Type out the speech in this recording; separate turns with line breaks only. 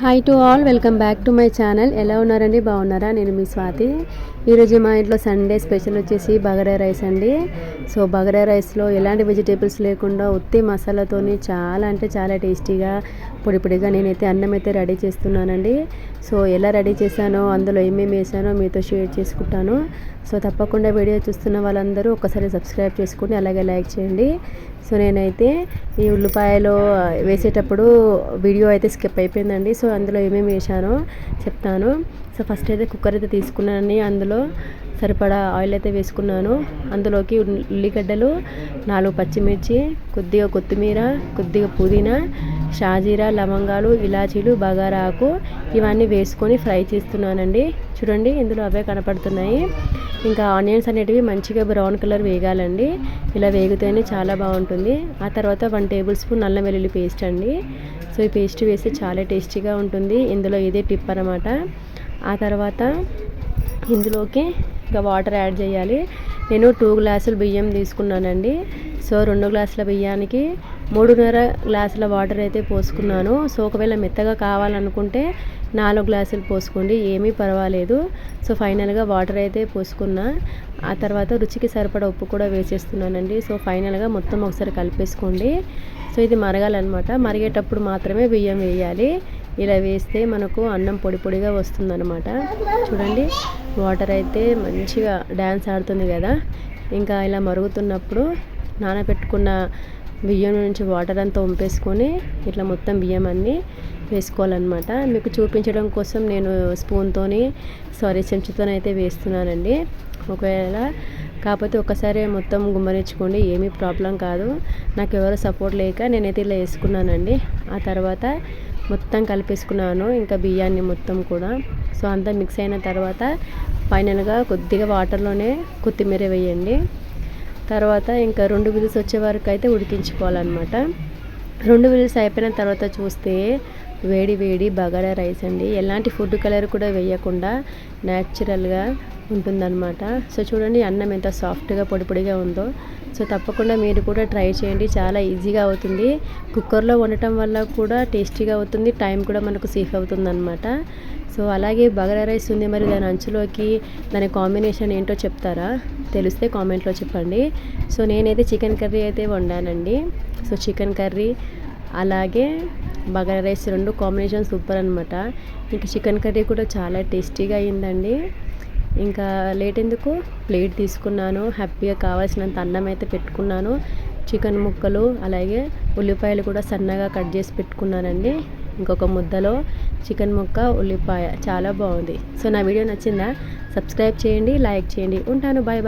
Hi to all welcome back to my channel ఎలా ఉన్నారండి? బాగున్నారా? నేను మీ స్వాతి. ఈరోజు మా ఇంట్లో సండే స్పెషల్ వచ్చేసి బగరా రైస్ అండి. సో బగరా రైస్లో ఎలాంటి వెజిటేబుల్స్ లేకుండా ఉత్తి మసాలాతోని చాలా అంటే చాలా టేస్టీగా పొడి పొడిగా నేనైతే అన్నం అయితే రెడీ చేస్తున్నానండి. సో ఎలా రెడీ చేశానో అందులో ఏమేమి వేసానో మీతో షేర్ చేసుకుంటాను. సో తప్పకుండా వీడియో చూస్తున్న వాళ్ళందరూ ఒకసారి సబ్స్క్రైబ్ చేసుకుని అలాగే లైక్ చేయండి. సో నేనైతే ఈ ఉల్లిపాయలు వేసేటప్పుడు వీడియో అయితే స్కిప్ అయిపోయిందండి. సో అందులో ఏమేమి వేసానో చెప్తాను. సో ఫస్ట్ అయితే కుక్కర్ అయితే తీసుకున్నాను అందులో సరిపడా ఆయిల్ అయితే వేసుకున్నాను. అందులోకి ఉల్లిగడ్డలు నాలుగు పచ్చిమిర్చి కొద్దిగా కొత్తిమీర కొద్దిగా పుదీనా షాజీరా లవంగాలు ఇలాచీలు బగారాకు ఇవన్నీ వేసుకొని ఫ్రై చేస్తున్నానండి. చూడండి ఇందులో అవే కనపడుతున్నాయి. ఇంకా ఆనియన్స్ అనేటివి మంచిగా బ్రౌన్ కలర్ వేగాలండి. ఇలా వేగితేనే చాలా బాగుంటుంది. ఆ తర్వాత వన్ టేబుల్ స్పూన్ నల్ల వెల్లుల్లి పేస్ట్ అండి. సో ఈ పేస్ట్ వేస్తే చాలా టేస్టీగా ఉంటుంది. ఇందులో ఇదే టిప్ అనమాట ఆ తర్వాత ఇందులోకి ఇంకా వాటర్ యాడ్ చేయాలి. నేను టూ గ్లాసులు బియ్యం తీసుకున్నానండి. సో రెండు గ్లాసుల బియ్యానికి మూడున్నర గ్లాసుల వాటర్ అయితే పోసుకున్నాను. సో ఒకవేళ మెత్తగా కావాలనుకుంటే నాలుగు గ్లాసులు పోసుకోండి. ఏమీ పర్వాలేదు. సో ఫైనల్గా వాటర్ అయితే పోసుకున్నా. ఆ తర్వాత రుచికి సరిపడా ఉప్పు కూడా వేసేస్తున్నానండి. సో ఫైనల్గా మొత్తం ఒకసారి కలిపేసుకోండి. సో ఇది మరగాలన్నమాట. మరిగేటప్పుడు మాత్రమే బియ్యం వేయాలి. ఇలా వేస్తే మనకు అన్నం పొడి పొడిగా వస్తుందన్నమాట. చూడండి వాటర్ అయితే మంచిగా డ్యాన్స్ ఆడుతుంది కదా. ఇంకా ఇలా మరుగుతున్నప్పుడు నానబెట్టుకున్న బియ్యం నుంచి వాటర్ అంతా వంపేసుకొని ఇట్లా మొత్తం బియ్యం అన్నీ వేసుకోవాలన్నమాట. మీకు చూపించడం కోసం నేను స్పూన్తోని సారీ చెంచుతోనైతే వేస్తున్నానండి. ఒకవేళ కాకపోతే ఒకసారి మొత్తం గుమ్మరించుకోండి ఏమీ ప్రాబ్లం కాదు. నాకు ఎవరు సపోర్ట్ లేక నేనైతే ఇలా వేసుకున్నానండి. ఆ తర్వాత మొత్తం కలిపేసుకున్నాను ఇంకా బియ్యాన్ని మొత్తం కూడా. సో అంతా మిక్స్ అయిన తర్వాత ఫైనల్గా కొద్దిగా వాటర్లోనే కొత్తిమీర వేయండి. తర్వాత ఇంకా రెండు విజిల్స్ వచ్చే వరకు అయితే ఉడికించుకోవాలన్నమాట. రెండు విజిల్స్ అయిపోయిన తర్వాత చూస్తే వేడి వేడి బగారా రైస్ అండి. ఎలాంటి ఫుడ్ కలర్ కూడా వేయకుండా న్యాచురల్గా ఉంటుందన్నమాట. సో చూడండి అన్నం ఎంత సాఫ్ట్గా పొడి పొడిగా ఉందో. సో తప్పకుండా మీరు కూడా ట్రై చేయండి. చాలా ఈజీగా అవుతుంది. కుక్కర్లో వండటం వల్ల కూడా టేస్టీగా అవుతుంది. టైం కూడా మనకు సేఫ్ అవుతుంది అనమాట సో అలాగే బగారా రైస్ ఉంది మరి దాని అంచులోకి దాని కాంబినేషన్ ఏంటో చెప్తారా? తెలిస్తే కామెంట్లో చెప్పండి. సో నేనైతే చికెన్ కర్రీ అయితే వండానండి. సో చికెన్ కర్రీ అలాగే బగారా రైస్ రెండు కాంబినేషన్ సూపర్ అనమాట ఇంకా చికెన్ కర్రీ కూడా చాలా టేస్టీగా అయిందండి. ఇంకా లేట్ ఎందుకు? ప్లేట్ తీసుకున్నాను. హ్యాపీగా కావాల్సినంత అన్నం అయితే పెట్టుకున్నాను. చికెన్ ముక్కలు అలాగే ఉల్లిపాయలు కూడా సన్నగా కట్ చేసి పెట్టుకున్నానండి. ఇంకొక ముద్దలో చికెన్ ముక్క ఉల్లిపాయ. చాలా బాగుంది. సో నా వీడియో నచ్చిందా? సబ్స్క్రైబ్ చేయండి లైక్ చేయండి. ఉంటాను. Bye bye.